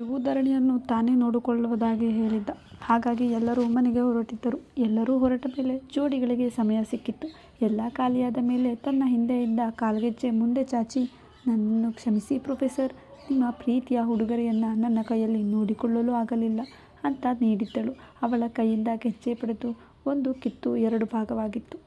ಶಿವು ಧರಣಿಯನ್ನು ತಾನೇ ನೋಡಿಕೊಳ್ಳುವುದಾಗಿ ಹೇಳಿದ್ದ. ಹಾಗಾಗಿ ಎಲ್ಲರೂ ಮನೆಗೆ ಹೊರಟಿದ್ದರು. ಎಲ್ಲರೂ ಹೊರಟ ಮೇಲೆ ಜೋಡಿಗಳಿಗೆ ಸಮಯ ಸಿಕ್ಕಿತು. ಎಲ್ಲ ಖಾಲಿಯಾದ ಮೇಲೆ ತನ್ನ ಹಿಂದೆ ಇದ್ದ ಕಾಲ್ಗೆಜ್ಜೆ ಮುಂದೆ ಚಾಚಿ, ನನ್ನನ್ನು ಕ್ಷಮಿಸಿ ಪ್ರೊಫೆಸರ್. ನಿಮ್ಮ ಪ್ರೀತಿಯ ಉಡುಗೊರೆಯನ್ನು ನನ್ನ ಕೈಯಲ್ಲಿ ನೋಡಿಕೊಳ್ಳಲು ಆಗಲಿಲ್ಲ ಅಂತ ನೀಡಿದ್ದಳು. ಅವಳ ಕೈಯಿಂದ ಗೆಜ್ಜೆ ಪಡೆದು ಒಂದು ಕಿತ್ತು ಎರಡು ಭಾಗವಾಗಿತ್ತು.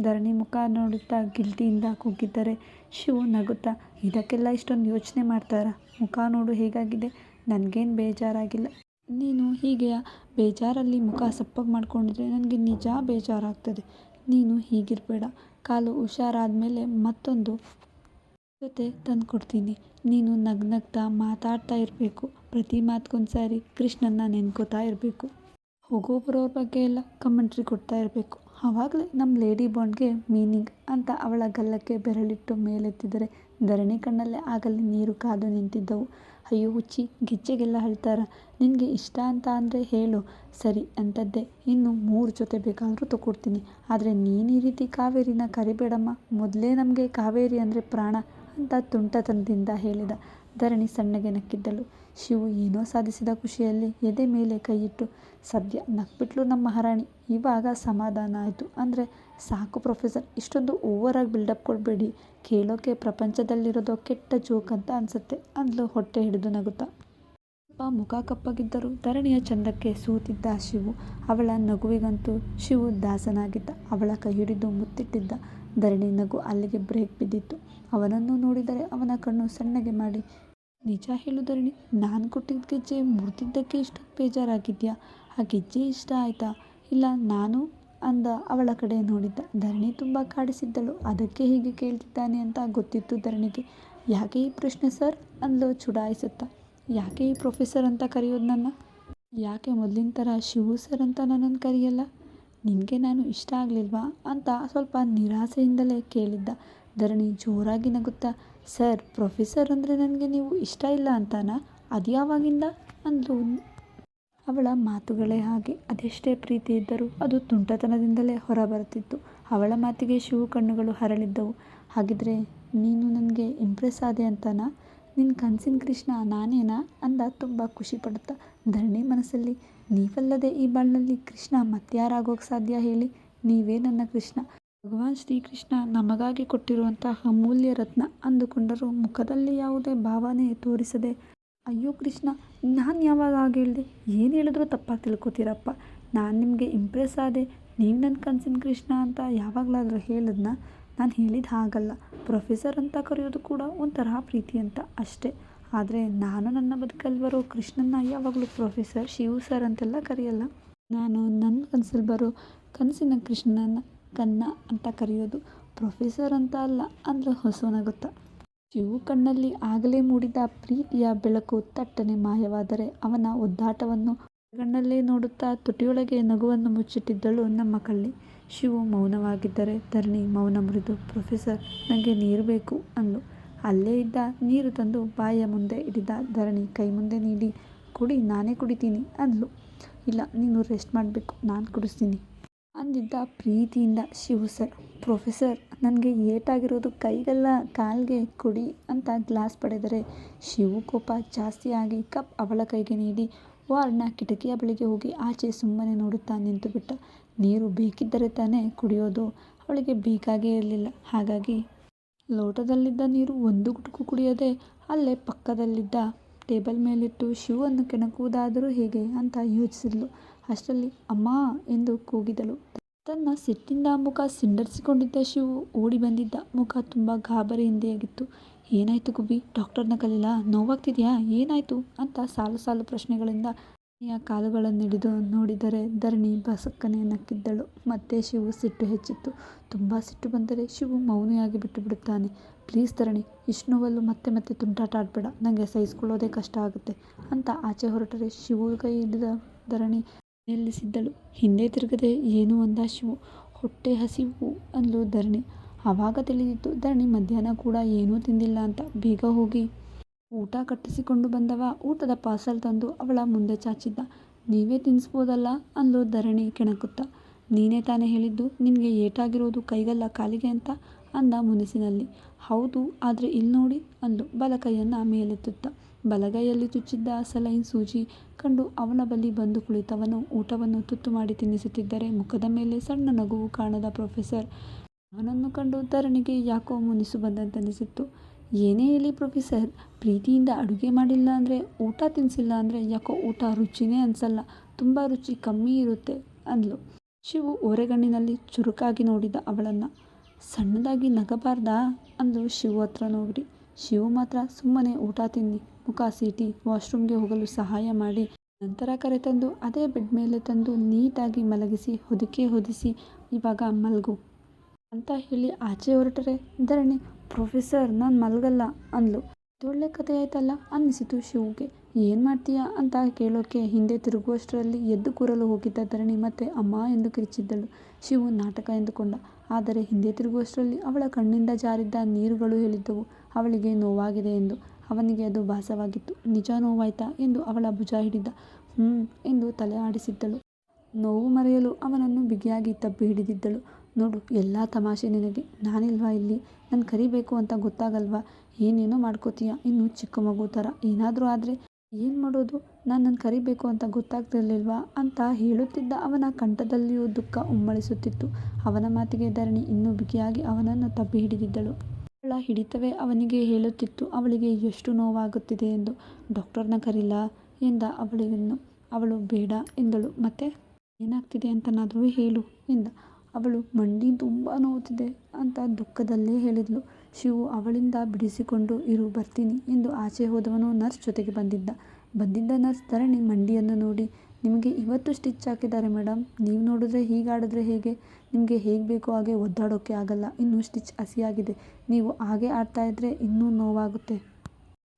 ಧರಣಿ ಮುಖ ನೋಡುತ್ತಾ ಗಿಲ್ಟಿಯಿಂದ ಕುಗ್ಗಿದರೆ, ಶಿವು ನಗುತ್ತಾ, ಇದಕ್ಕೆಲ್ಲ ಇಷ್ಟೊಂದು ಯೋಚನೆ ಮಾಡ್ತಾರಾ? ಮುಖ ನೋಡು ಹೇಗಾಗಿದೆ. ನನಗೇನು ಬೇಜಾರಾಗಿಲ್ಲ. ನೀನು ಹೀಗೆ ಬೇಜಾರಲ್ಲಿ ಮುಖ ಸಪ್ಪಗೆ ಮಾಡ್ಕೊಂಡಿದ್ರೆ ನನಗೆ ನಿಜ ಬೇಜಾರಾಗ್ತದೆ. ನೀನು ಹೀಗಿರಬೇಡ ಕಾಲು ಹುಷಾರಾದ್ಮೇಲೆ ಮತ್ತೊಂದು ಜೊತೆ ತಂದ್ಕೊಡ್ತೀನಿ. ನೀನು ನಗ್ನಗ್ತಾ ಮಾತಾಡ್ತಾ ಇರಬೇಕು ಪ್ರತಿ ಮಾತ್ಗೊಂದ್ಸರಿ ಕೃಷ್ಣನ್ನ ನೆನ್ಕೋತಾ ಇರಬೇಕು ಹೋಗೋ ಬರೋರ ಬಗ್ಗೆ ಎಲ್ಲ ಕಮೆಂಟ್ರಿ ಕೊಡ್ತಾ ಇರ್ಬೇಕು. ಅವಾಗ್ಲೇ ನಮ್ಮ ಲೇಡಿ ಬಾಂಡ್ಗೆ ಮೀನಿಂಗ್ ಅಂತ ಅವಳ ಗಲ್ಲಕ್ಕೆ ಬೆರಳಿಟ್ಟು ಮೇಲೆತ್ತಿದರೆ ಧರಣಿ ಕಣ್ಣಲ್ಲೇ ಆಗಲಿ ನೀರು ಕಾದು ನಿಂತಿದ್ದವು. ಅಯ್ಯೋ ಹುಚ್ಚಿ, ಗಿಜ್ಜೆಗೆಲ್ಲ ಅಳ್ತಾರ ನಿನಗೆ ಇಷ್ಟ ಅಂತ ಅಂದರೆ ಹೇಳು. ಸರಿ ಅಂತದ್ದೆ ಇನ್ನು ಮೂರು ಜೊತೆ ಬೇಕಾದರೂ ತಗೊಡ್ತೀನಿ. ಆದರೆ ನೀನು ಈ ರೀತಿ ಕಾವೇರಿನ ಕರಿಬೇಡಮ್ಮ ಮೊದಲೇ ನಮಗೆ ಕಾವೇರಿ ಅಂದರೆ ಪ್ರಾಣ ಅಂತ ತುಂಟತನದಿಂದ ಹೇಳಿದ. ಧರಣಿ ಸಣ್ಣಗೆ ನಕ್ಕಿದ್ದಳು. ಶಿವು ಏನೋ ಸಾಧಿಸಿದ ಖುಷಿಯಲ್ಲಿ ಎದೆ ಮೇಲೆ ಕೈಯಿಟ್ಟು, ಸದ್ಯ ನಕ್ಬಿಟ್ಲು ನಮ್ಮ ಮಹಾರಾಣಿ. ಇವಾಗ ಸಮಾಧಾನ ಆಯಿತು ಅಂದರೆ ಸಾಕು ಪ್ರೊಫೆಸರ್. ಇಷ್ಟೊಂದು ಓವರ್ ಆಗಿ ಬಿಲ್ಡಪ್ ಕೊಡಬೇಡಿ ಕೇಳೋಕೆ ಪ್ರಪಂಚದಲ್ಲಿರೋದು ಕೆಟ್ಟ ಜೋಕ್ ಅಂತ ಅನಿಸುತ್ತೆ ಅಂದ್ಲು ಹೊಟ್ಟೆ ಹಿಡಿದು ನಗುತ್ತಾ. ಅಪ್ಪ ಮುಖ ಕಪ್ಪಾಗಿದ್ದರು ಧರಣಿಯ ಚಂದಕ್ಕೆ ಸೂತಿದ್ದ ಶಿವು. ಅವಳ ನಗುವಿಗಂತೂ ಶಿವು ದಾಸನಾಗಿದ್ದ. ಅವಳ ಕೈಹಿಡಿದು ಮುತ್ತಿಟ್ಟಿದ್ದ. ಧರಣಿ ನಗು ಅಲ್ಲಿಗೆ ಬ್ರೇಕ್ ಬಿದ್ದಿತ್ತು. ಅವನನ್ನು ನೋಡಿದರೆ ಅವನ ಕಣ್ಣು ಸಣ್ಣಗೆ ಮಾಡಿ, ನಿಜ ಹೇಳು ನಾನು ಕೊಟ್ಟಿದ್ದ ಗೆಜ್ಜೆ ಮುರಿದಿದ್ದಕ್ಕೆ ಇಷ್ಟೊಂದು ಬೇಜಾರಾಗಿದೆಯಾ ಆ ಗೆಜ್ಜೆ ಇಷ್ಟ ಆಯಿತಾ ಇಲ್ಲ, ನಾನು ಅಂದ ಅವಳ ಕಡೆ ನೋಡಿದ್ದ. ಧರಣಿ ತುಂಬ ಕಾಡಿಸಿದ್ದಳು. ಅದಕ್ಕೆ ಹೀಗೆ ಕೇಳ್ತಿದ್ದಾನೆ ಅಂತ ಗೊತ್ತಿತ್ತು ಧರಣಿಗೆ. ಯಾಕೆ ಈ ಪ್ರಶ್ನೆ ಸರ್? ಅಂದು ಚುಡಾಯಿಸುತ್ತಾ. ಯಾಕೆ ಈ ಪ್ರೊಫೆಸರ್ ಅಂತ ಕರೆಯೋದು ನನ್ನ? ಯಾಕೆ ಮೊದಲಿನ ಥರ ಶಿವು ಸರ್ ಅಂತ ನನ್ನನ್ನು ಕರೆಯಲ್ಲ? ನಿನಗೆ ನಾನು ಇಷ್ಟ ಆಗಲಿಲ್ವಾ ಅಂತ ಸ್ವಲ್ಪ ನಿರಾಸೆಯಿಂದಲೇ ಕೇಳಿದ್ದ. ಧರಣಿ ಜೋರಾಗಿ ನಗುತ್ತಾ, ಸರ್ ಪ್ರೊಫೆಸರ್ ಅಂದರೆ ನನಗೆ ನೀವು ಇಷ್ಟ ಇಲ್ಲ ಅಂತಾನಾ? ಅದ್ಯಾವಾಗಿಂದ? ಅಂದಳು ಅವಳ ಮಾತುಗಳೇ ಹಾಗೆ. ಅದೆಷ್ಟೇ ಪ್ರೀತಿ ಇದ್ದರೂ ಅದು ತುಂಟತನದಿಂದಲೇ ಹೊರಬರುತ್ತಿತ್ತು ಅವಳ ಮಾತಿಗೆ ಶಿವು ಕಣ್ಣುಗಳು ಹರಳಿದ್ದವು ಹಾಗಿದ್ರೆ ನೀನು ನನಗೆ ಇಂಪ್ರೆಸ್ ಆದೆ ಅಂತಾನಾ? ನಿನ್ನ ಕನಸಿನ ಕೃಷ್ಣ ನಾನೇನಾ ಅಂದ ತುಂಬ ಖುಷಿ ಪಡುತ್ತಾ. ಧರಣಿ ಮನಸ್ಸಲ್ಲಿ, ನೀವಲ್ಲದೆ ಈ ಬಾಳಿನಲ್ಲಿ ಕೃಷ್ಣ ಮತ್ಯಾರಾಗೋಕ್ ಸಾಧ್ಯ ಹೇಳಿ? ನೀವೇ ನನ್ನ ಕೃಷ್ಣ. ಭಗವಾನ್ ಶ್ರೀಕೃಷ್ಣ ನಮಗಾಗಿ ಕೊಟ್ಟಿರುವಂತಹ ಅಮೂಲ್ಯ ರತ್ನ ಅಂದುಕೊಂಡರು ಮುಖದಲ್ಲಿ ಯಾವುದೇ ಭಾವನೆ ತೋರಿಸದೆ, ಅಯ್ಯೋ ಕೃಷ್ಣ, ನಾನು ಯಾವಾಗ ಹಾಗೇ ಹೇಳಿದೆ ಏನು ಹೇಳಿದ್ರು ತಪ್ಪಾಗಿ ತಿಳ್ಕೊತೀರಪ್ಪ ನಾನು ನಿಮಗೆ ಇಂಪ್ರೆಸ್ ಆದೆ, ನೀವು ನನ್ನ ಕನ್ಸಿನ ಕೃಷ್ಣ ಅಂತ ಯಾವಾಗಲಾದರೂ ಹೇಳಿದ್ನ ನಾನು ಹೇಳಿದ್ದು ಹಾಗಲ್ಲ. ಪ್ರೊಫೆಸರ್ ಅಂತ ಕರೆಯೋದು ಕೂಡ ಒಂಥರ ಪ್ರೀತಿ ಅಂತ, ಅಷ್ಟೇ. ಆದರೆ ನಾನು ನನ್ನ ಬದುಕಲ್ಲಿ ಬರೋ ಕೃಷ್ಣನ್ನ ಯಾವಾಗಲೂ ಪ್ರೊಫೆಸರ್, ಶಿವು ಸರ್ ಅಂತೆಲ್ಲ ಕರೆಯಲ್ಲ. ನಾನು ನನ್ನ ಕನಸಲ್ಲಿ ಬರೋ ಕನಸಿನ ಕೃಷ್ಣನ್ನ ಕನ್ನ ಅಂತ ಕರೆಯೋದು. ಪ್ರೊಫೆಸರ್ ಅಂತ ಅಲ್ಲ ಅಂದ್ರೆ ಹೊಸವನಾಗುತ್ತ ನಗುತ್ತಾ. ಶಿವು ಕಣ್ಣಲ್ಲಿ ಆಗಲೇ ಮೂಡಿದ ಪ್ರೀತಿಯ ಬೆಳಕು ತಟ್ಟನೆ ಮಾಯವಾದರೆ ಅವನ ಒದ್ದಾಟವನ್ನು ಕಣ್ಣಲ್ಲೇ ನೋಡುತ್ತಾ ತುಟಿಯೊಳಗೆ ನಗುವನ್ನು ಮುಚ್ಚಿಟ್ಟಿದ್ದಳು ನಮ್ಮ ಕಳ್ಳಿ. ಶಿವು ಮೌನವಾಗಿದ್ದರೆ ಧರಣಿ ಮೌನ ಮುರಿದು, ಪ್ರೊಫೆಸರ್ ನನಗೆ ನೀರು ಬೇಕು ಅಂದು ಅಲ್ಲೇ ಇದ್ದ ನೀರು ತಂದು ಬಾಯ ಮುಂದೆ ಇಡಿದ ಧರಣಿ ಕೈ ಮುಂದೆ ನೀಡಿ, ಕುಡಿ ನಾನೇ ಕುಡಿತೀನಿ ಅಂದ್ಲು. ಇಲ್ಲ ನೀನು ರೆಸ್ಟ್ ಮಾಡಬೇಕು ನಾನು ಕುಡಿಸ್ತೀನಿ. ಅಂದಿದ್ದ ಪ್ರೀತಿಯಿಂದ ಶಿವು ಸರ್. ಪ್ರೊಫೆಸರ್ ನನಗೆ ಏಟಾಗಿರೋದು ಕೈಗೆಲ್ಲ ಕಾಲ್ಗೆ, ಕೊಡಿ ಅಂತ ಗ್ಲಾಸ್ ಪಡೆದರೆ ಶಿವು ಕೋಪ ಜಾಸ್ತಿಯಾಗಿ ಕಪ್ ಅವಳ ಕೈಗೆ ನೀಡಿ ವಾರ್ಡ್ನ ಕಿಟಕಿಯ ಬಳಿಗೆ ಹೋಗಿ ಆಚೆ ಸುಮ್ಮನೆ ನೋಡುತ್ತಾ ನಿಂತುಬಿಟ್ಟ. ನೀರು ಬೇಕಿದ್ದರೆ ತಾನೇ ಕುಡಿಯೋದು? ಅವಳಿಗೆ ಬೇಕಾಗೇ ಇರಲಿಲ್ಲ ಹಾಗಾಗಿ ಲೋಟದಲ್ಲಿದ್ದ ನೀರು ಒಂದು ಗುಟುಕು ಕುಡಿಯದೆ ಅಲ್ಲೇ ಪಕ್ಕದಲ್ಲಿದ್ದ ಟೇಬಲ್ ಮೇಲಿಟ್ಟು ಶಿವನ್ನು ಕೆಣಕುವುದಾದರೂ ಹೇಗೆ ಅಂತ ಯೋಚಿಸಿದ್ಲು. ಅಷ್ಟರಲ್ಲಿ ಅಮ್ಮ ಎಂದು ಕೂಗಿದಳು. ತನ್ನ ಸಿಟ್ಟಿಂದ ಮುಖ ಸಿಂಡರಿಸಿಕೊಂಡಿದ್ದ ಶಿವು ಓಡಿ ಬಂದಿದ್ದ. ಮುಖ ತುಂಬ ಗಾಬರಿಯಿಂದೆಯಾಗಿತ್ತು ಏನಾಯಿತು ಗುಬ್ಬಿ? ಡಾಕ್ಟರ್ನ ಕಲೀಲ ನೋವಾಗ್ತಿದೆಯಾ ಏನಾಯಿತು ಅಂತ ಸಾಲು ಸಾಲು ಪ್ರಶ್ನೆಗಳಿಂದ ಕಾಲುಗಳನ್ನು ಹಿಡಿದು ನೋಡಿದರೆ ಧರಣಿ ಬಸಕ್ಕನೆ ನಕ್ಕಿದ್ದಳು. ಮತ್ತೆ ಶಿವು ಸಿಟ್ಟು ಹೆಚ್ಚಿತ್ತು. ತುಂಬ ಸಿಟ್ಟು ಬಂದರೆ ಶಿವು ಮೌನಿಯಾಗಿ ಬಿಟ್ಟುಬಿಡುತ್ತಾನೆ. ಪ್ಲೀಸ್ ಧರಣಿ, ಇಷ್ಟು ಮತ್ತೆ ಮತ್ತೆ ತುಂಟಾಟ ಆಡ್ಬೇಡ. ನನಗೆ ಸಹಿಸ್ಕೊಳ್ಳೋದೇ ಕಷ್ಟ ಆಗುತ್ತೆ ಅಂತ ಆಚೆ ಹೊರಟರೆ ಶಿವು ಕೈ ಹಿಡಿದ ಧರಣಿ ನಿಲ್ಲಿಸಿದ್ದಳು. ಹಿಂದೆ ತಿರುಗದೆ, ಏನು ಅಂದ ಶಿವು. ಹೊಟ್ಟೆ ಹಸಿವು ಅಂದ್ಲು ಧರಣಿ. ಆವಾಗ ತಿಳಿದಿತ್ತು, ಧರಣಿ ಮಧ್ಯಾಹ್ನ ಕೂಡ ಏನೂ ತಿಂದಿಲ್ಲ ಅಂತ. ಬೇಗ ಹೋಗಿ ಊಟ ಕಟ್ಟಿಸಿಕೊಂಡು ಬಂದವ ಊಟದ ಪಾರ್ಸಲ್ ತಂದು ಅವಳ ಮುಂದೆ ಚಾಚಿದ್ದ. ನೀವೇ ತಿನ್ನಿಸ್ಬೋದಲ್ಲ ಅಂದ್ಲು ಧರಣಿ ಕೆಣಕುತ್ತ. ನೀನೇ ತಾನೇ ಹೇಳಿದ್ದು, ನಿನಗೆ ಏಟಾಗಿರೋದು ಕೈಗಲ್ಲ ಕಾಲಿಗೆ ಅಂತ ಅಂದ ಮುನಿಸಿನಲ್ಲಿ. ಹೌದು, ಆದ್ರೆ ಇಲ್ನೋಡಿ ಅಂದ್ಲು ಬಲ ಕೈಯನ್ನ ಮೇಲೆತ್ತುತ್ತಾ. ಬಲಗೈಯಲ್ಲಿ ಚುಚ್ಚಿದ್ದ ಸಲೈನ್ ಸೂಜಿ ಕಂಡು ಅವನ ಬಳಿ ಬಂದು ಕುಳಿತವನು ಊಟವನ್ನು ತುತ್ತು ಮಾಡಿ ತಿನ್ನಿಸುತ್ತಿದ್ದರೆ ಮುಖದ ಮೇಲೆ ಸಣ್ಣ ನಗುವು ಕಾಣದ ಪ್ರೊಫೆಸರ್ ಅವನನ್ನು ಕಂಡು ತರಣಿಗೆ ಯಾಕೋ ಮುನಿಸು ಬಂದಂತನಿಸಿತ್ತು. ಏನೇ ಹೇಳಿ ಪ್ರೊಫೆಸರ್, ಪ್ರೀತಿಯಿಂದ ಅಡುಗೆ ಮಾಡಿಲ್ಲ ಅಂದರೆ ಊಟ ತಿನ್ನಿಸಿಲ್ಲ ಅಂದರೆ ಯಾಕೋ ಊಟ ರುಚಿನೇ ಅನಿಸಲ್ಲ ತುಂಬ ರುಚಿ ಕಮ್ಮಿ ಇರುತ್ತೆ ಅಂದ್ಲು. ಶಿವು ಓರೆಗಣ್ಣಿನಲ್ಲಿ ಚುರುಕಾಗಿ ನೋಡಿದ ಅವಳನ್ನು ಸಣ್ಣದಾಗಿ ನಗಬಾರ್ದಾ ಅಂದು ಶಿವು ಹತ್ರ ನೋಡಿ ಶಿವು ಮಾತ್ರ ಸುಮ್ಮನೆ ಊಟ ತಿನ್ನಿ, ಮುಖ ಸೀಟಿ, ವಾಶ್ರೂಮ್ಗೆ ಹೋಗಲು ಸಹಾಯ ಮಾಡಿ, ನಂತರ ಕರೆತಂದು ಅದೇ ಬೆಡ್ ಮೇಲೆ ತಂದು ನೀಟಾಗಿ ಮಲಗಿಸಿ ಹೊದಿಕೆ ಹೊದಿಸಿ ಇವಾಗ ಮಲಗು ಅಂತ ಹೇಳಿ ಆಚೆ ಹೊರಟರೆ ಧರಣಿ ಪ್ರೊಫೆಸರ್ ನಾನು ಮಲಗಲ್ಲ ಅಂದ್ಲು. ಕಥೆ ಆಯ್ತಲ್ಲ ಅನ್ನಿಸಿತು ಶಿವಗೆ ಏನು ಮಾಡ್ತೀಯಾ ಅಂತ ಕೇಳೋಕೆ ಹಿಂದೆ ತಿರುಗುವಷ್ಟರಲ್ಲಿ ಎದ್ದು ಕೂರಲು ಹೋಗಿದ್ದ ಧರಣಿ ಮತ್ತೆ ಅಮ್ಮ ಎಂದು ಕಿರಿಚಿದ್ದಳು ಶಿವು ನಾಟಕ ಎಂದುಕೊಂಡ. ಆದರೆ ಹಿಂದೆ ತಿರುಗುವಷ್ಟರಲ್ಲಿ ಅವಳ ಕಣ್ಣಿಂದ ಜಾರಿದ್ದ ನೀರುಗಳು ಹೇಳಿದ್ದವು ಅವಳಿಗೆ ನೋವಾಗಿದೆ ಎಂದು. ಅವನಿಗೆ ಅದು ಭಾಸವಾಗಿತ್ತು. ನಿಜ ನೋವಾಯ್ತಾ ಎಂದು ಅವಳ ಭುಜ ಹಿಡಿದ. ಹ್ಞೂ ಎಂದು ತಲೆ ಆಡಿಸಿದ್ದಳು. ನೋವು ಮರೆಯಲು ಅವನನ್ನು ಬಿಗಿಯಾಗಿ ತಬ್ಬಿ ಹಿಡಿದಿದ್ದಳು. ನೋಡು, ಎಲ್ಲ ತಮಾಷೆ ನಿನಗೆ. ನಾನಿಲ್ವಾ ಇಲ್ಲಿ. ನಾನು ಕರಿಬೇಕು ಅಂತ ಗೊತ್ತಾಗಲ್ವಾ. ಏನೇನೋ ಮಾಡ್ಕೋತೀಯ ಇನ್ನು ಚಿಕ್ಕ ಮಗು ಥರ. ಏನಾದರೂ ಆದರೆ ಏನು ಮಾಡೋದು. ನಾನು ನನ್ನ ಕರಿಬೇಕು ಅಂತ ಗೊತ್ತಾಗ್ತಿರ್ಲಿಲ್ವಾ ಅಂತ ಹೇಳುತ್ತಿದ್ದ ಅವನ ಕಂಠದಲ್ಲಿಯೂ ದುಃಖ ಉಮ್ಮಳಿಸುತ್ತಿತ್ತು. ಅವನ ಮಾತಿಗೆ ಧರಣಿ ಇನ್ನೂ ಬಿಗಿಯಾಗಿ ಅವನನ್ನು ತಬ್ಬಿ ಹಿಡಿದಿದ್ದಳು. ಅವಳ ಹಿಡಿತವೇ ಅವನಿಗೆ ಹೇಳುತ್ತಿತ್ತು ಅವಳಿಗೆ ಎಷ್ಟು ನೋವಾಗುತ್ತಿದೆ ಎಂದು. ಡಾಕ್ಟರ್ನ ಕರೀಲ ಎಂದ ಅವಳಿಗನ್ನು ಅವಳು ಬೇಡ ಎಂದಳು. ಮತ್ತೆ ಏನಾಗ್ತಿದೆ ಅಂತನಾದರೂ ಹೇಳು ಎಂದ. ಅವಳು ಮಂಡಿ ತುಂಬ ನೋವುತ್ತಿದೆ ಅಂತ ದುಃಖದಲ್ಲೇ ಹೇಳಿದ್ಲು. ಶಿವು ಅವಳಿಂದ ಬಿಡಿಸಿಕೊಂಡು ಇರು ಬರ್ತೀನಿ ಎಂದು ಆಚೆ ಹೋದವನು ನರ್ಸ್ ಜೊತೆಗೆ ಬಂದಿದ್ದ. ಬಂದಿದ್ದ ನರ್ಸ್ ಧರಣಿ ಮಂಡಿಯನ್ನು ನೋಡಿ, ನಿಮ್ಗೆ ಇವತ್ತು ಸ್ಟಿಚ್ ಹಾಕಿದ್ದಾರೆ ಮೇಡಮ್ ನೀವು ನೋಡಿದ್ರೆ ಹೀಗಾಡಿದ್ರೆ ಹೇಗೆ. ನಿಮಗೆ ಹೇಗೆ ಬೇಕೋ ಹಾಗೆ ಒದ್ದಾಡೋಕ್ಕೆ ಆಗಲ್ಲ. ಇನ್ನೂ ಸ್ಟಿಚ್ ಹಸಿಯಾಗಿದೆ. ನೀವು ಹಾಗೆ ಆಡ್ತಾ ಇದ್ದರೆ ಇನ್ನೂ ನೋವಾಗುತ್ತೆ.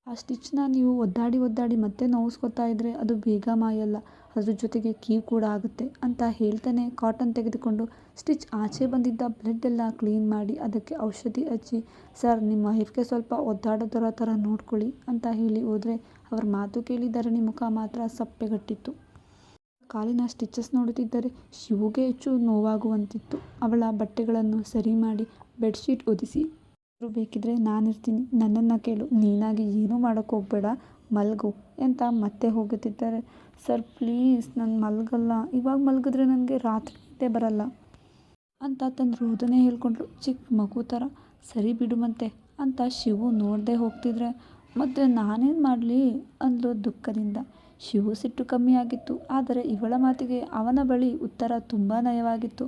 ಆ ಸ್ಟಿಚ್ನ ನೀವು ಒದ್ದಾಡಿ ಒದ್ದಾಡಿ ಮತ್ತೆ ನೋವಿಸ್ಕೊತಾ ಇದ್ದರೆ ಅದು ಬೇಗ ಮಾಯಲ್ಲ. ಅದ್ರ ಜೊತೆಗೆ ಕೀವು ಕೂಡ ಆಗುತ್ತೆ ಅಂತ ಹೇಳ್ತಾನೆ ಕಾಟನ್ ತೆಗೆದುಕೊಂಡು ಸ್ಟಿಚ್ ಆಚೆ ಬಂದಿದ್ದ ಬ್ಲಡ್ ಎಲ್ಲ ಕ್ಲೀನ್ ಮಾಡಿ ಅದಕ್ಕೆ ಔಷಧಿ ಹಚ್ಚಿ, ಸರ್, ನಿಮ್ಮ ವೈಫ್ಗೆ ಸ್ವಲ್ಪ ಒದ್ದಾಡೋದರ ಥರ ನೋಡ್ಕೊಳ್ಳಿ ಅಂತ ಹೇಳಿ ಹೋದರೆ, ಅವ್ರ ಮಾತು ಕೇಳಿ ಧರಣಿ ಮುಖ ಮಾತ್ರ ಸಪ್ಪೆಗಟ್ಟಿತ್ತು. ಕಾಲಿನ ಸ್ಟಿಚಸ್ ನೋಡುತ್ತಿದ್ದರೆ ಶಿವುಗೆ ಹೆಚ್ಚು ನೋವಾಗುವಂತಿತ್ತು. ಅವಳ ಬಟ್ಟೆಗಳನ್ನು ಸರಿ ಮಾಡಿ ಬೆಡ್ಶೀಟ್ ಒದಿಸಿ ಏನಾದ್ರೂ ಬೇಕಿದ್ರೆ ನಾನಿರ್ತೀನಿ. ನನ್ನನ್ನು ಕೇಳು. ನೀನಾಗಿ ಏನೂ ಮಾಡಕ್ ಹೋಗ್ಬೇಡ. ಮಲಗು ಅಂತ ಮತ್ತೆ ಹೋಗುತ್ತಿದ್ದಾರೆ, ಸರ್, ಪ್ಲೀಸ್, ನಾನು ಮಲಗಲ್ಲ ಇವಾಗ ಮಲಗಿದ್ರೆ ನನಗೆ ರಾತ್ರಿ ನಿದ್ದೆ ಬರಲ್ಲ. ಅಂತ ತನ್ನ ರೋದನೆ ಹೇಳ್ಕೊಂಡ್ರು ಚಿಕ್ಕ ಮಗು ಥರ. ಸರಿ ಬಿಡು ಮತ್ತೆ ಅಂತ ಶಿವು ನೋಡದೆ ಹೋಗ್ತಿದ್ರೆ ಮತ್ತು ನಾನೇನು ಮಾಡಲಿ ಅಂದರು ದುಃಖದಿಂದ. ಶಿವು ಸಿಟ್ಟು ಕಮ್ಮಿಯಾಗಿತ್ತು ಆದರೆ ಇವಳ ಮಾತಿಗೆ ಅವನ ಬಳಿ ಉತ್ತರ ತುಂಬ ನಯವಾಗಿತ್ತು.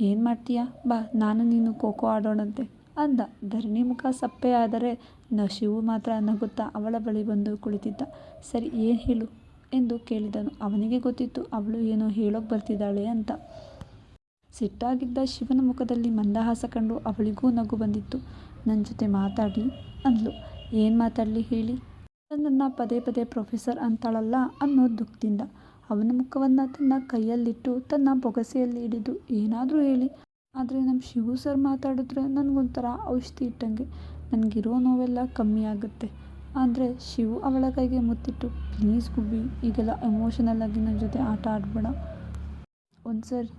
ಏನು ಮಾಡ್ತೀಯಾ ಬಾ, ನಾನು ನೀನು ಖೋಖೋ ಆಡೋಣಂತೆ ಅಂದ. ಧರಣಿ ಮುಖ ಸಪ್ಪೆ ಆದರೆ ನ ಶಿವು ಮಾತ್ರ ನಗುತ್ತಾ ಅವಳ ಬಳಿ ಬಂದು ಕುಳಿತಿದ್ದ. ಸರಿ, ಏನು ಹೇಳು ಎಂದು ಕೇಳಿದನು. ಅವನಿಗೆ ಗೊತ್ತಿತ್ತು, ಅವಳು ಏನೋ ಹೇಳೋಕೆ ಬರ್ತಿದ್ದಾಳೆ ಅಂತ. ಸಿಟ್ಟಾಗಿದ್ದ ಶಿವನ ಮುಖದಲ್ಲಿ ಮಂದಹಾಸ ಕಂಡು ಅವಳಿಗೂ ನಗು ಬಂದಿತ್ತು. ನನ್ನ ಜೊತೆ ಮಾತಾಡಿ ಅಂದ್ಲು. ಏನು ಮಾತಾಡಲಿ ಹೇಳಿ. ನನ್ನನ್ನ ಪದೇ ಪದೇ ಪ್ರೊಫೆಸರ್ ಅಂತಾಳಲ್ಲ ಅನ್ನೋ ದುಃಖದಿಂದ. ಅವನ ಮುಖವನ್ನು ತನ್ನ ಕೈಯಲ್ಲಿಟ್ಟು ತನ್ನ ಬೊಗಸೆಯಲ್ಲಿ ಹಿಡಿದು ಏನಾದರೂ ಹೇಳಿ. ಆದರೆ ನಮ್ಮ ಶಿವು ಸರ್ ಮಾತಾಡಿದ್ರೆ ನನಗೊಂಥರ ಔಷಧಿ ಇಟ್ಟಂಗೆ. ನನಗಿರೋ ನೋವೆಲ್ಲ ಕಮ್ಮಿ ಆಗುತ್ತೆ ಆದರೆ ಶಿವು ಅವಳ ಕೈಗೆ ಮುತ್ತಿಟ್ಟು, ಪ್ಲೀಸ್ ಗುಬ್ಬಿ, ಈಗೆಲ್ಲ ಎಮೋಷನಲ್ ಆಗಿ ನನ್ನ ಜೊತೆ ಆಟ ಆಡಬೇಡ ಒಂದು ಸರಿ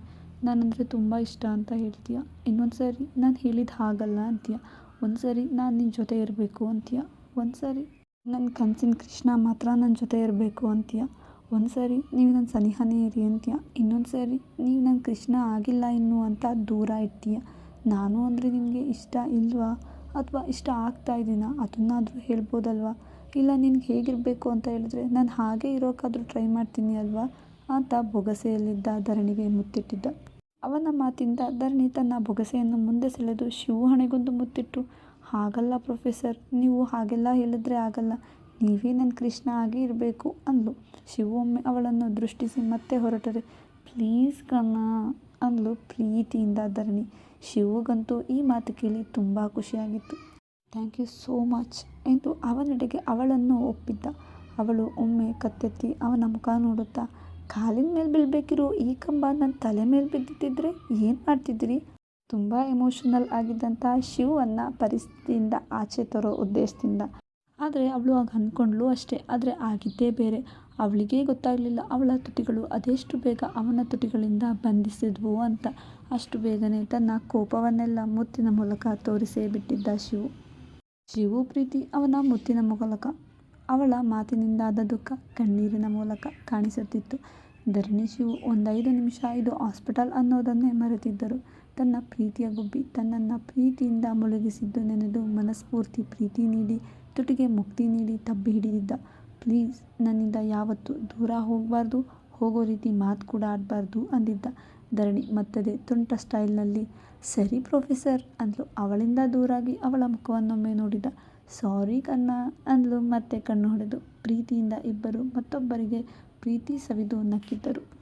ನಾನಂದರೆ ತುಂಬ ಇಷ್ಟ ಅಂತ ಹೇಳ್ತೀಯ. ಇನ್ನೊಂದು ಸರಿ ನಾನು ಹೇಳಿದ ಹಾಗಲ್ಲ ಅಂತೀಯ. ಒಂದ್ಸರಿ ನಾನು ನಿನ್ನ ಜೊತೆ ಇರಬೇಕು ಅಂತೀಯ. ಒಂದ್ಸರಿ ನನ್ ಕನಸಿನ ಕೃಷ್ಣ ಮಾತ್ರ ನನ್ನ ಜೊತೆ ಇರಬೇಕು ಅಂತೀಯ. ಸಾರಿ ನೀವು ನನ್ನ ಸನಿಹನೇ ಇರಿ ಅಂತೀಯ. ಇನ್ನೊಂದ್ಸರಿ ನೀವು ನನ್ನ ಕೃಷ್ಣ ಆಗಿಲ್ಲ ಇನ್ನು ಅಂತ ದೂರ ಇಡ್ತೀಯ. ನಾನು ಅಂದರೆ ನಿನಗೆ ಇಷ್ಟ ಇಲ್ವಾ ಅಥವಾ ಇಷ್ಟ ಆಗ್ತಾ ಇದ್ದೀನಾ ಅದನ್ನಾದರೂ ಹೇಳ್ಬೋದಲ್ವಾ. ಇಲ್ಲ ನಿನಗೆ ಹೇಗಿರಬೇಕು ಅಂತ ಹೇಳಿದ್ರೆ ನಾನು ಹಾಗೆ ಇರೋಕ್ಕಾದರೂ ಟ್ರೈ ಮಾಡ್ತೀನಿ ಅಲ್ವಾ ಅಂತ ಬೊಗಸೆಯಲ್ಲಿದ್ದ ಧರಣಿಗೆ ಮುತ್ತಿಟ್ಟಿದ್ದ. ಅವನ ಮಾತಿಂದ ಧರಣಿ ತನ್ನ ಬೊಗಸೆಯನ್ನು ಮುಂದೆ ಸೆಳೆದು ಶಿವು ಹಣೆಗೊಂದು ಮುತ್ತಿಟ್ಟು ಹಾಗಲ್ಲ ಪ್ರೊಫೆಸರ್, ನೀವು ಹಾಗೆಲ್ಲ ಹೇಳಿದ್ರೆ ಆಗಲ್ಲ. ನೀವೇ ನನ್ನ ಕೃಷ್ಣ ಆಗಿ ಇರಬೇಕು ಅಂದಳು ಶಿವು ಒಮ್ಮೆ ಅವಳನ್ನು ದೃಷ್ಟಿಸಿ ಮತ್ತೆ ಹೊರಟರೆ ಪ್ಲೀಸ್ ಕಣ್ಣ ಅಂದಳು ಪ್ರೀತಿಯಿಂದ ಧರಣಿ. ಶಿವಗಂತೂ ಈ ಮಾತು ಕೇಳಿ ತುಂಬ ಖುಷಿಯಾಗಿತ್ತು. ಥ್ಯಾಂಕ್ ಯು ಸೋ ಮಚ್ ಎಂದು ಅವನೆಡೆಗೆ ಅವಳನ್ನು ಒಪ್ಪಿದ್ದ ಅವಳು ಒಮ್ಮೆ ಕತ್ತೆತ್ತಿ ಅವನ ಮುಖ ನೋಡುತ್ತಾ, ಕಾಲಿನ ಮೇಲೆ ಬೀಳಬೇಕಿರೋ ಈ ಕಂಬ ನನ್ನ ತಲೆ ಮೇಲೆ ಬಿದ್ದಿದ್ದರೆ ಏನು ಮಾಡ್ತಿದ್ರಿ. ತುಂಬಾ ಎಮೋಷನಲ್ ಆಗಿದ್ದಂಥ ಶಿವನ್ನು ಪರಿಸ್ಥಿತಿಯಿಂದ ಆಚೆ ತರೋ ಉದ್ದೇಶದಿಂದ. ಆದರೆ ಅವಳು ಆಗ ಅನ್ಕೊಂಡ್ಳು ಅಷ್ಟೇ. ಆದರೆ ಆಗಿದ್ದೇ ಬೇರೆ. ಅವಳಿಗೇ ಗೊತ್ತಾಗಲಿಲ್ಲ ಅವಳ ತುಟಿಗಳು ಅದೆಷ್ಟು ಬೇಗ ಅವನ ತುಟಿಗಳಿಂದ ಬಂಧಿಸಿದ್ವು ಅಂತ. ಅಷ್ಟು ಬೇಗನೆ ತನ್ನ ಕೋಪವನ್ನೆಲ್ಲ ಮುತ್ತಿನ ಮೂಲಕ ತೋರಿಸೇ ಬಿಟ್ಟಿದ್ದ ಶಿವು. ಶಿವು ಪ್ರೀತಿ ಅವನ ಮುತ್ತಿನ ಮೂಲಕ ಅವಳ ಮಾತಿನಿಂದಾದ ದುಃಖ ಕಣ್ಣೀರಿನ ಮೂಲಕ ಕಾಣಿಸುತ್ತಿತ್ತು. ಧರಣಿ, ಶಿವು ಒಂದೈದು ನಿಮಿಷ ಇದು ಹಾಸ್ಪಿಟಲ್ ಅನ್ನೋದನ್ನೇ ಮರೆತಿದ್ದರು. ತನ್ನ ಪ್ರೀತಿಯ ಗುಬ್ಬಿ ತನ್ನನ್ನು ಪ್ರೀತಿಯಿಂದ ಮುಳುಗಿಸಿದ್ದು ನೆನೆದು ಮನಸ್ಫೂರ್ತಿ ಪ್ರೀತಿ ನೀಡಿ, ತುಟಿಗೆ ಮುಕ್ತಿ ನೀಡಿ ತಬ್ಬಿ ಹಿಡಿದಿದ್ದ. ಪ್ಲೀಸ್ ನನ್ನಿಂದ ಯಾವತ್ತೂ ದೂರ ಹೋಗಬಾರ್ದು ಹೋಗೋ ರೀತಿ ಮಾತು ಕೂಡ ಆಡಬಾರ್ದು ಅಂದಿದ್ದ. ಧರಣಿ ಮತ್ತದೆ ತುಂಟ ಸ್ಟೈಲ್ನಲ್ಲಿ ಸರಿ ಪ್ರೊಫೆಸರ್ ಅಂದ್ಲು. ಅವಳಿಂದ ದೂರಾಗಿ ಅವಳ ಮುಖವನ್ನೊಮ್ಮೆ ನೋಡಿದ. ಸಾರಿ ಕಣ್ಣ ಅಂದ್ಲು ಮತ್ತೆ ಕಣ್ಣು ಹೊಡೆದು. ಪ್ರೀತಿಯಿಂದ ಇಬ್ಬರು ಮತ್ತೊಬ್ಬರಿಗೆ ಪ್ರೀತಿ ಸವಿದು ನಕ್ಕಿದ್ದರು.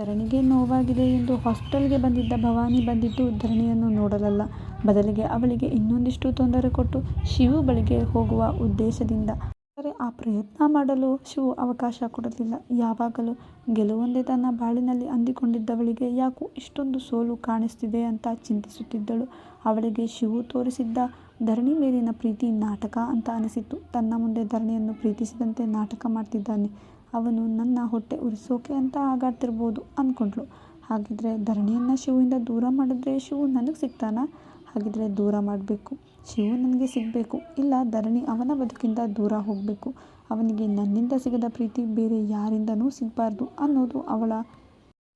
ಧರಣಿಗೆ ನೋವಾಗಿದೆ ಎಂದು ಹಾಸ್ಪಿಟಲ್ಗೆ ಬಂದಿದ್ದ ಭವಾನಿ ಬಂದಿದ್ದು ಧರಣಿಯನ್ನು ನೋಡಲಲ್ಲ. ಬದಲಿಗೆ ಅವಳಿಗೆ ಇನ್ನೊಂದಿಷ್ಟು ತೊಂದರೆ ಕೊಟ್ಟು ಶಿವು ಬಳಿಗೆ ಹೋಗುವ ಉದ್ದೇಶದಿಂದ. ಆದರೆ ಆ ಪ್ರಯತ್ನ ಮಾಡಲು ಶಿವು ಅವಕಾಶ ಕೊಡಲಿಲ್ಲ. ಯಾವಾಗಲೂ ಗೆಲುವೊಂದೇ ತನ್ನ ಬಾಳಿನಲ್ಲಿ ಅಂದಿಕೊಂಡಿದ್ದವಳಿಗೆ ಯಾಕೋ ಇಷ್ಟೊಂದು ಸೋಲು ಕಾಣಿಸ್ತಿದೆ ಅಂತ ಚಿಂತಿಸುತ್ತಿದ್ದಳು. ಅವಳಿಗೆ ಶಿವು ತೋರಿಸಿದ್ದ ಧರಣಿ ಮೇಲಿನ ಪ್ರೀತಿ ನಾಟಕ ಅಂತ ಅನಿಸಿತ್ತು. ತನ್ನ ಮುಂದೆ ಧರಣಿಯನ್ನು ಪ್ರೀತಿಸಿದಂತೆ ನಾಟಕ ಮಾಡ್ತಿದ್ದಾನೆ. ಅವನು ನನ್ನ ಹೊಟ್ಟೆ ಉರಿಸೋಕೆ ಅಂತ ಹಾಗಾಡ್ತಿರ್ಬೋದು ಅಂದ್ಕೊಂಡ್ಳು. ಹಾಗಿದ್ರೆ ಧರಣಿಯನ್ನು ಶಿವಿಂದ ದೂರ ಮಾಡಿದ್ರೆ ಶಿವು ನನಗೆ ಸಿಗ್ತಾನಾ? ಹಾಗಿದ್ರೆ ದೂರ ಮಾಡಬೇಕು ಶಿವು ನನಗೆ ಸಿಗಬೇಕು ಇಲ್ಲ, ಧರಣಿ ಅವನ ಬದುಕಿಂದ ದೂರ ಹೋಗಬೇಕು ಅವನಿಗೆ ನನ್ನಿಂದ ಸಿಗದ ಪ್ರೀತಿ ಬೇರೆ ಯಾರಿಂದನೂ ಸಿಗಬಾರ್ದು ಅನ್ನೋದು ಅವಳ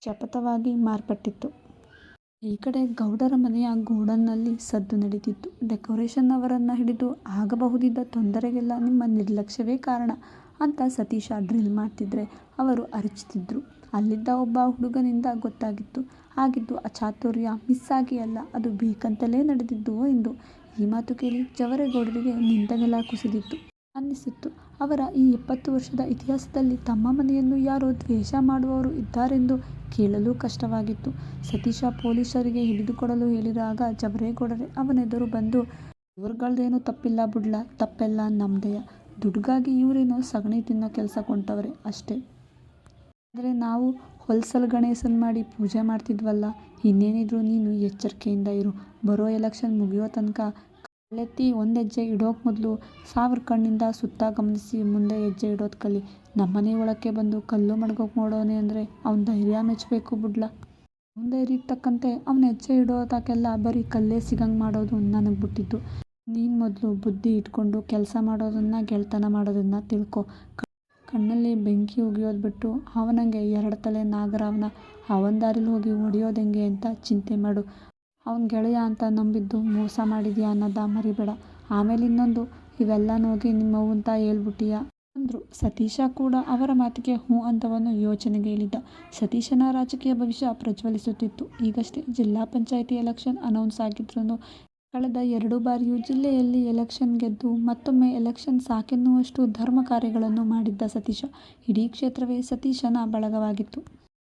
ಶಪಥವಾಗಿ ಮಾರ್ಪಟ್ಟಿತ್ತು. ಈ ಕಡೆ ಗೌಡರ ಮನೆಯ ಗೋಡನ್ನಲ್ಲಿ ಸದ್ದು ನಡೀತಿತ್ತು. ಡೆಕೋರೇಷನ್ ಅವರನ್ನು ಹಿಡಿದು ಆಗಬಹುದಿದ್ದ ತೊಂದರೆಗೆಲ್ಲ ನಿಮ್ಮ ನಿರ್ಲಕ್ಷ್ಯವೇ ಕಾರಣ ಅಂತ ಸತೀಶ ಡ್ರಿಲ್ ಮಾಡ್ತಿದ್ರೆ ಅವರು ಅರಚ್ತಿದ್ರು. ಅಲ್ಲಿದ್ದ ಒಬ್ಬ ಹುಡುಗನಿಂದ ಗೊತ್ತಾಗಿತ್ತು. ಆಗಿದ್ದು ಅಚಾತುರ್ಯ ಮಿಸ್ ಆಗಿ ಅಲ್ಲ, ಅದು ಬೇಕಂತಲೇ ನಡೆದಿದ್ದು ಎಂದು. ಈ ಮಾತು ಕೇಳಿ ಜವರೇಗೌಡರಿಗೆ ನಿಂದನೆಲ್ಲ ನೆಲ ಕುಸಿದಿತ್ತು ಅನ್ನಿಸಿತ್ತು. ಅವರ ಈ ಎಪ್ಪತ್ತು ವರ್ಷದ ಇತಿಹಾಸದಲ್ಲಿ ತಮ್ಮ ಮನೆಯನ್ನು ಯಾರೋ ದ್ವೇಷ ಮಾಡುವವರು ಇದ್ದಾರೆಂದು ಕೇಳಲು ಕಷ್ಟವಾಗಿತ್ತು. ಸತೀಶ ಪೊಲೀಸರಿಗೆ ಹಿಡಿದುಕೊಡಲು ಹೇಳಿದಾಗ ಜವರೇಗೌಡರೇ ಅವನೆದುರು ಬಂದು ಇವ್ರುಗಳ್ದೇನೂ ತಪ್ಪಿಲ್ಲ ಬಿಡ್ಲ ತಪ್ಪೆಲ್ಲ ನಮ್ದೆಯ. ದುಡ್ಗಾಗಿ ಇವರೇನೋ ಸಗಣಿ ತಿನ್ನೋ ಕೆಲಸ ಕೊಂಟವ್ರೆ, ಅಷ್ಟೇ. ಆದರೆ ನಾವು ಹೊಲ್ಸಲ್ ಗಣೇಶನ್ ಮಾಡಿ ಪೂಜೆ ಮಾಡ್ತಿದ್ವಲ್ಲ. ಇನ್ನೇನಿದ್ರು ನೀನು ಎಚ್ಚರಿಕೆಯಿಂದ ಇರು. ಬರೋ ಎಲೆಕ್ಷನ್ ಮುಗಿಯೋ ತನಕ ಕಾಲೆತ್ತಿ ಒಂದು ಹೆಜ್ಜೆ ಇಡೋಕೆ ಮೊದಲು ಸಾವಿರ ಕಣ್ಣಿಂದ ಸುತ್ತ ಗಮನಿಸಿ ಮುಂದೆ ಹೆಜ್ಜೆ ಇಡೋದು ಕಲಿ. ನಮ್ಮನೆ ಒಳಕ್ಕೆ ಬಂದು ಕಲ್ಲು ಮಡ್ಗೋಕೆ ನೋಡೋನೆ ಅಂದರೆ ಅವನ ಧೈರ್ಯ ಮೆಚ್ಚಬೇಕು ಬಿಡ್ಲ ಮುಂದೆ ಇರಿತಕ್ಕಂತೆ ತಕ್ಕಂತೆ ಅವ್ನ್ ಹೆಜ್ಜೆ ಇಡೋದಕ್ಕೆಲ್ಲ ಬರೀ ಕಲ್ಲೇ ಸಿಗಂಗೆ ಮಾಡೋದು ನನಗೆ ಬುಟ್ಟಿದ್ದು. ನೀನ್ ಮೊದಲು ಬುದ್ಧಿ ಇಟ್ಕೊಂಡು ಕೆಲಸ ಮಾಡೋದನ್ನು ಗೆಳ್ತನ ಮಾಡೋದನ್ನು ತಿಳ್ಕೊ. ಕಣ್ಣಲ್ಲಿ ಬೆಂಕಿ ಉಗಿಯೋದು ಬಿಟ್ಟು ಅವನಂಗೆ ಎರಡು ತಲೆ ನಾಗರಾವ್ನ ಅವನ ದಾರಿಲಿ ಹೋಗಿ ಹೊಡಿಯೋದೆಂಗೆ ಅಂತ ಚಿಂತೆ ಮಾಡು. ಅವನ ಗೆಳೆಯ ಅಂತ ನಂಬಿದ್ದು ಮೋಸ ಮಾಡಿದ್ಯಾ ಅನ್ನೋದ ಮರಿಬೇಡ ಆಮೇಲೆ ಇನ್ನೊಂದು, ಇವೆಲ್ಲ ನೋಡಿ ನಿಮ್ಮ ನಿಮ್ಮವ್ವಂತ ಹೇಳ್ಬಿಟ್ಟಿಯಾ ಅಂದರು ಸತೀಶ ಕೂಡ ಅವರ ಮಾತಿಗೆ ಹೂ ಅಂತವನ್ನು ಯೋಚನೆಗೆ ಇಳಿದ. ಸತೀಶನ ರಾಜಕೀಯ ಭವಿಷ್ಯ ಪ್ರಜ್ವಲಿಸುತ್ತಿತ್ತು. ಈಗಷ್ಟೇ ಜಿಲ್ಲಾ ಪಂಚಾಯಿತಿ ಎಲೆಕ್ಷನ್ ಅನೌನ್ಸ್ ಆಗಿದ್ರೂನು ಕಳೆದ ಎರಡು ಬಾರಿಯೂ ಜಿಲ್ಲೆಯಲ್ಲಿ ಎಲೆಕ್ಷನ್ ಗೆದ್ದು ಮತ್ತೊಮ್ಮೆ ಎಲೆಕ್ಷನ್ ಸಾಕೆನ್ನುವಷ್ಟು ಧರ್ಮ ಕಾರ್ಯಗಳನ್ನು ಮಾಡಿದ್ದ ಸತೀಶ. ಇಡೀ ಕ್ಷೇತ್ರವೇ ಸತೀಶನ ಬಳಗವಾಗಿತ್ತು.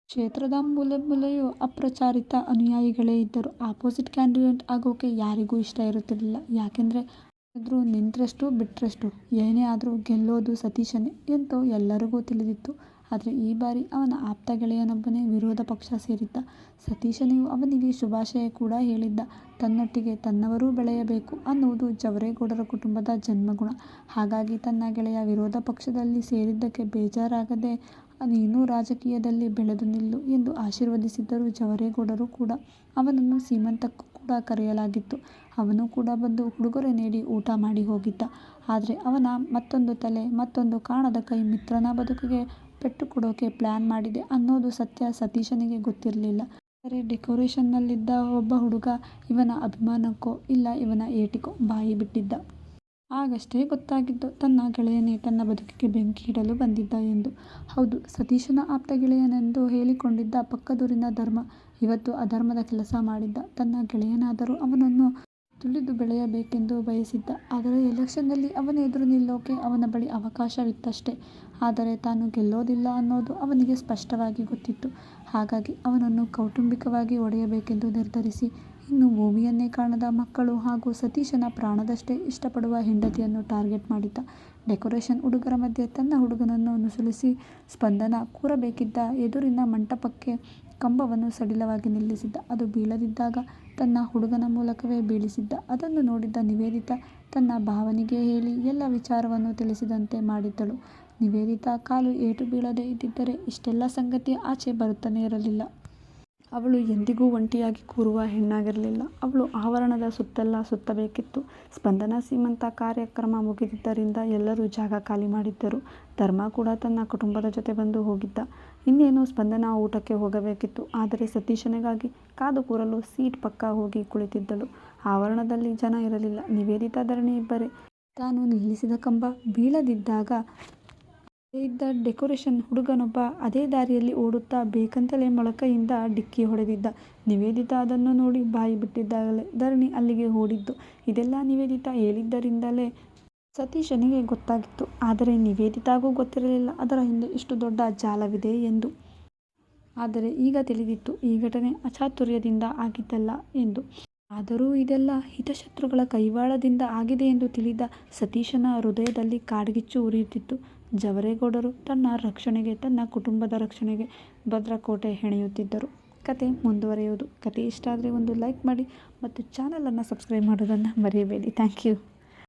ಕ್ಷೇತ್ರದ ಮೂಲೆ ಮೂಲೆಯು ಅಪ್ರಚಾರಿತ ಅನುಯಾಯಿಗಳೇ ಇದ್ದರು. ಆಪೋಸಿಟ್ ಕ್ಯಾಂಡಿಡೇಟ್ ಆಗೋಕೆ ಯಾರಿಗೂ ಇಷ್ಟ ಇರುತ್ತಿರಲಿಲ್ಲ. ಯಾಕೆಂದರೆ ಅವನೆದುರು ನಿಂತರಷ್ಟು ಬಿಟ್ಟರಷ್ಟು, ಏನೇ ಆದರೂ ಗೆಲ್ಲೋದು ಸತೀಶನೇ ಎಂದು ಎಲ್ಲರಿಗೂ ತಿಳಿದಿತ್ತು. ಆದ್ರೆ ಈ ಬಾರಿ ಅವನ ಆಪ್ತ ಗೆಳೆಯನೊಬ್ಬನೇ ವಿರೋಧ ಪಕ್ಷ ಸೇರಿದ್ದ. ಸತೀಶನಿಗೂ ಅವನಿಗೆ ಶುಭಾಶಯ ಕೂಡ ಹೇಳಿದ್ದ. ತನ್ನೊಟ್ಟಿಗೆ ತನ್ನವರೂ ಬೆಳೆಯಬೇಕು ಅನ್ನುವುದು ಜವರೇಗೌಡರ ಕುಟುಂಬದ ಜನ್ಮಗುಣ. ಹಾಗಾಗಿ ತನ್ನ ಗೆಳೆಯ ವಿರೋಧ ಪಕ್ಷದಲ್ಲಿ ಸೇರಿದ್ದಕ್ಕೆ ಬೇಜಾರಾಗದೆ ನೀನೂ ರಾಜಕೀಯದಲ್ಲಿ ಬೆಳೆದು ನಿಲ್ಲು ಎಂದು ಆಶೀರ್ವದಿಸಿದ್ದರು ಜವರೇಗೌಡರು ಕೂಡ. ಅವನನ್ನು ಸೀಮಂತಕ್ಕೂ ಕೂಡ ಕರೆಯಲಾಗಿತ್ತು. ಅವನು ಕೂಡ ಬಂದು ಉಡುಗೊರೆ ನೀಡಿ ಊಟ ಮಾಡಿ ಹೋಗಿದ್ದ. ಆದರೆ ಅವನ ಮತ್ತೊಂದು ತಲೆ, ಮತ್ತೊಂದು ಕಾಣದ ಕೈ ಮಿತ್ರನ ಬದುಕಿಗೆ ಪೆಟ್ಟು ಕೊಡೋಕೆ ಪ್ಲ್ಯಾನ್ ಮಾಡಿದೆ ಅನ್ನೋದು ಸತ್ಯ ಸತೀಶನಿಗೆ ಗೊತ್ತಿರಲಿಲ್ಲ. ಆದರೆ ಡೆಕೋರೇಷನ್ನಲ್ಲಿದ್ದ ಒಬ್ಬ ಹುಡುಗ ಇವನ ಅಭಿಮಾನಕ್ಕೋ ಇಲ್ಲ ಇವನ ಏಟಿಗೋ ಬಾಯಿ ಬಿಟ್ಟಿದ್ದ. ಆಗಷ್ಟೇ ಗೊತ್ತಾಗಿದ್ದು ತನ್ನ ಗೆಳೆಯನೇ ತನ್ನ ಬದುಕಿಗೆ ಬೆಂಕಿ ಇಡಲು ಬಂದಿದ್ದ ಎಂದು. ಹೌದು, ಸತೀಶನ ಆಪ್ತ ಗೆಳೆಯನೆಂದು ಹೇಳಿಕೊಂಡಿದ್ದ ಪಕ್ಕದೂರಿನ ಧರ್ಮ ಇವತ್ತು ಅಧರ್ಮದ ಕೆಲಸ ಮಾಡಿದ್ದ. ತನ್ನ ಗೆಳೆಯನಾದರೂ ಅವನನ್ನು ತುಳಿದು ಬೆಳೆಯಬೇಕೆಂದು ಬಯಸಿದ್ದ. ಆದರೆ ಎಲೆಕ್ಷನ್ನಲ್ಲಿ ಅವನ ಎದುರು ನಿಲ್ಲೋಕೆ ಅವನ ಬಳಿ ಅವಕಾಶವಿತ್ತಷ್ಟೇ. ಆದರೆ ತಾನು ಗೆಲ್ಲೋದಿಲ್ಲ ಅನ್ನೋದು ಅವನಿಗೆ ಸ್ಪಷ್ಟವಾಗಿ ಗೊತ್ತಿತ್ತು. ಹಾಗಾಗಿ ಅವನನ್ನು ಕೌಟುಂಬಿಕವಾಗಿ ಒಡೆಯಬೇಕೆಂದು ನಿರ್ಧರಿಸಿ, ಇನ್ನು ಭೂಮಿಯನ್ನೇ ಕಾಣದ ಮಕ್ಕಳು ಹಾಗೂ ಸತೀಶನ ಪ್ರಾಣದಷ್ಟೇ ಇಷ್ಟಪಡುವ ಹೆಂಡತಿಯನ್ನು ಟಾರ್ಗೆಟ್ ಮಾಡಿದ್ದ. ಡೆಕೋರೇಷನ್ ಹುಡುಗರ ಮಧ್ಯೆ ತನ್ನ ಹುಡುಗನನ್ನು ನುಸುಳಿಸಿ ಸ್ಪಂದನ ಕೂರಬೇಕಿದ್ದ ಎದುರಿನ ಮಂಟಪಕ್ಕೆ ಕಂಬವನ್ನು ಸಡಿಲವಾಗಿ ನಿಲ್ಲಿಸಿದ್ದ. ಅದು ಬೀಳದಿದ್ದಾಗ ತನ್ನ ಹುಡುಗನ ಮೂಲಕವೇ ಬೀಳಿಸಿದ್ದ. ಅದನ್ನು ನೋಡಿದ್ದ ನಿವೇದಿತ ತನ್ನ ಭಾವನಿಗೆ ಹೇಳಿ ಎಲ್ಲ ವಿಚಾರವನ್ನು ತಿಳಿಸಿದಂತೆ ಮಾಡಿದ್ದಳು. ನಿವೇದಿತ ಕಾಲು ಏಟು ಬೀಳದೆ ಇದ್ದಿದ್ದರೆ ಇಷ್ಟೆಲ್ಲ ಸಂಗತಿ ಆಚೆ ಬರುತ್ತಲೇ ಇರಲಿಲ್ಲ. ಅವಳು ಎಂದಿಗೂ ಒಂಟಿಯಾಗಿ ಕೂರುವ ಹೆಣ್ಣಾಗಿರಲಿಲ್ಲ ಅವಳು ಆವರಣದ ಸುತ್ತೆಲ್ಲ ಸುತ್ತಬೇಕಿತ್ತು ಸ್ಪಂದನ ಸೀಮಂತ ಕಾರ್ಯಕ್ರಮ ಮುಗಿದಿದ್ದರಿಂದ ಎಲ್ಲರೂ ಜಾಗ ಖಾಲಿ ಮಾಡಿದ್ದರು ಧರ್ಮ ಕೂಡ ತನ್ನ ಕುಟುಂಬದ ಜೊತೆ ಬಂದು ಹೋಗಿದ್ದ ಇನ್ನೇನು ಸ್ಪಂದನ ಊಟಕ್ಕೆ ಹೋಗಬೇಕಿತ್ತು ಆದರೆ ಸತೀಶನಿಗಾಗಿ ಕಾದು ಕೂರಲು ಸೀಟ್ ಪಕ್ಕ ಹೋಗಿ ಕುಳಿತಿದ್ದಳು. ಆವರಣದಲ್ಲಿ ಜನ ಇರಲಿಲ್ಲ. ನಿವೇದಿತಾ ಧರಣಿ ಇಬ್ಬರೇ. ತಾನು ನಿಲ್ಲಿಸಿದ ಕಂಬ ಬೀಳದಿದ್ದಾಗ ಇದ್ದ ಡೆಕೋರೇಷನ್ ಹುಡುಗನೊಬ್ಬ ಅದೇ ದಾರಿಯಲ್ಲಿ ಓಡುತ್ತಾ ಬೇಕಂತಲೇ ಮೊಳಕೈಯಿಂದ ಡಿಕ್ಕಿ ಹೊಡೆದಿದ್ದ. ನಿವೇದಿತ ಅದನ್ನು ನೋಡಿ ಬಾಯಿ ಬಿಟ್ಟಿದ್ದಾಗಲೇ ಧರಣಿ ಅಲ್ಲಿಗೆ ಓಡಿದ್ದು. ಇದೆಲ್ಲ ನಿವೇದಿತ ಹೇಳಿದ್ದರಿಂದಲೇ ಸತೀಶನಿಗೆ ಗೊತ್ತಾಗಿತ್ತು. ಆದರೆ ನಿವೇದಿತಾಗೂ ಗೊತ್ತಿರಲಿಲ್ಲ. ಅದರ ಹಿಂದೆ ಇಷ್ಟು ದೊಡ್ಡ ಜಾಲವಿದೆ ಎಂದು. ಆದರೆ ಈಗ ತಿಳಿದಿತ್ತು, ಈ ಘಟನೆ ಅಚಾತುರ್ಯದಿಂದ ಆಗಿದ್ದಲ್ಲ ಎಂದು. ಆದರೂ ಇದೆಲ್ಲ ಹಿತಶತ್ರುಗಳ ಕೈವಾಡದಿಂದ ಆಗಿದೆ ಎಂದು ತಿಳಿದ ಸತೀಶನ ಹೃದಯದಲ್ಲಿ ಕಾಡ್ಗಿಚ್ಚು ಉರಿಯುತ್ತಿತ್ತು. ಜವರೇಗೌಡರು ತನ್ನ ರಕ್ಷಣೆಗೆ, ತನ್ನ ಕುಟುಂಬದ ರಕ್ಷಣೆಗೆ ಭದ್ರಕೋಟೆ ಹೆಣೆಯುತ್ತಿದ್ದರು. ಕತೆ ಮುಂದುವರೆಯುವುದು. ಕತೆ ಇಷ್ಟ ಆದರೆ ಒಂದು ಲೈಕ್ ಮಾಡಿ ಮತ್ತು ಚಾನಲನ್ನು ಸಬ್ಸ್ಕ್ರೈಬ್ ಮಾಡೋದನ್ನು ಮರೆಯಬೇಡಿ. Thank you.